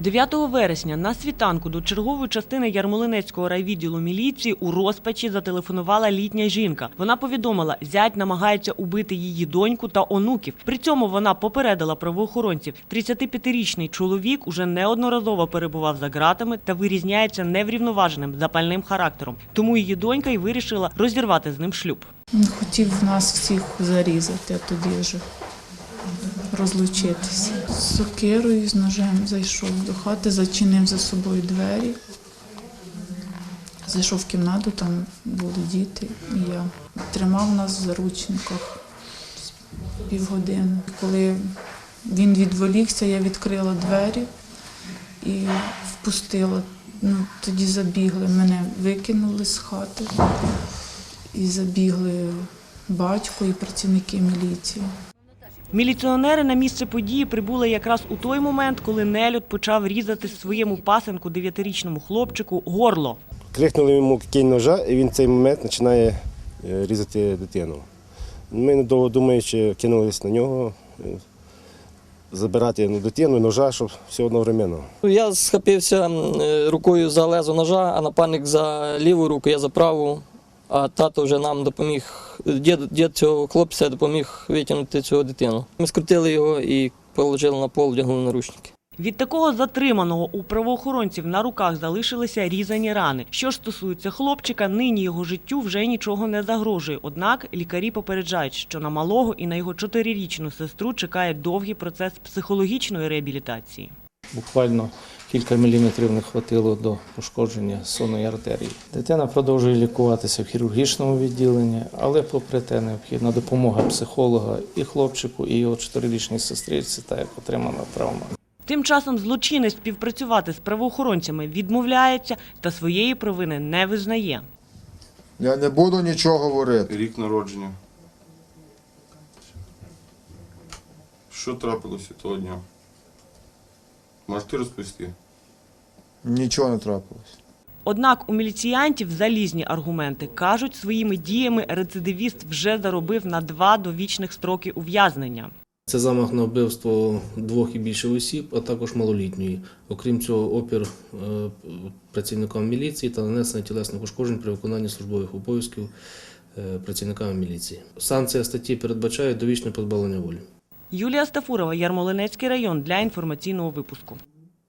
9 вересня на світанку до чергової частини Ярмолинецького райвідділу міліції у розпачі зателефонувала літня жінка. Вона повідомила, зять намагається убити її доньку та онуків. При цьому вона попередила правоохоронців. 35-річний чоловік уже неодноразово перебував за ґратами та вирізняється неврівноваженим запальним характером. Тому її донька й вирішила розірвати з ним шлюб. Хотів нас всіх зарізати, а тоді вже розлучитися. З сокирою, з ножем зайшов до хати, зачинив за собою двері. Зайшов в кімнату, там були діти, і я тримав нас в заручниках півгодини. Коли він відволікся, я відкрила двері і впустила. Ну, тоді забігли, мене викинули з хати і забігли батько і працівники міліції. Міліціонери на місце події прибули якраз у той момент, коли нелюд почав різати своєму пасенку дев'ятирічному хлопчику горло. Крикнули йому кинь ножа, і він в цей момент починає е, різати дитину. Ми недовго думаючи, кинулись на нього, е, забирати ну, дитину, ножа, щоб все одновременно. Я схопився е, рукою за лезо ножа, а напарник за ліву руку, я за праву. А тато вже нам допоміг, дід, дід цього хлопця допоміг витягнути цю дитину. Ми скрутили його і положили на пол, вдягнули наручники. Від такого затриманого у правоохоронців на руках залишилися різані рани. Що ж стосується хлопчика, нині його життю вже нічого не загрожує. Однак лікарі попереджають, що на малого і на його чотирирічну сестру чекає довгий процес психологічної реабілітації. Буквально кілька міліметрів не хватило до пошкодження сонної артерії. Дитина продовжує лікуватися в хірургічному відділенні, але попри те необхідна допомога психолога і хлопчику, і його чотирирічній сестричці, та як отримана травма. Тим часом злочинець співпрацювати з правоохоронцями відмовляється та своєї провини не визнає. Я не буду нічого говорити. Рік народження. Що трапилося того дня? Можете розповісти? Нічого не трапилось. Однак у міліціянтів залізні аргументи кажуть, своїми діями рецидивіст вже заробив на два довічних строки ув'язнення. Це замах на вбивство двох і більше осіб, а також малолітньої. Окрім цього, опір е, працівникам міліції та нанесення тілесних ушкоджень при виконанні службових обов'язків е, працівниками міліції. Санкція статті передбачає довічне позбавлення волі. Юлія Стафурова, Ярмолинецький район для інформаційного випуску.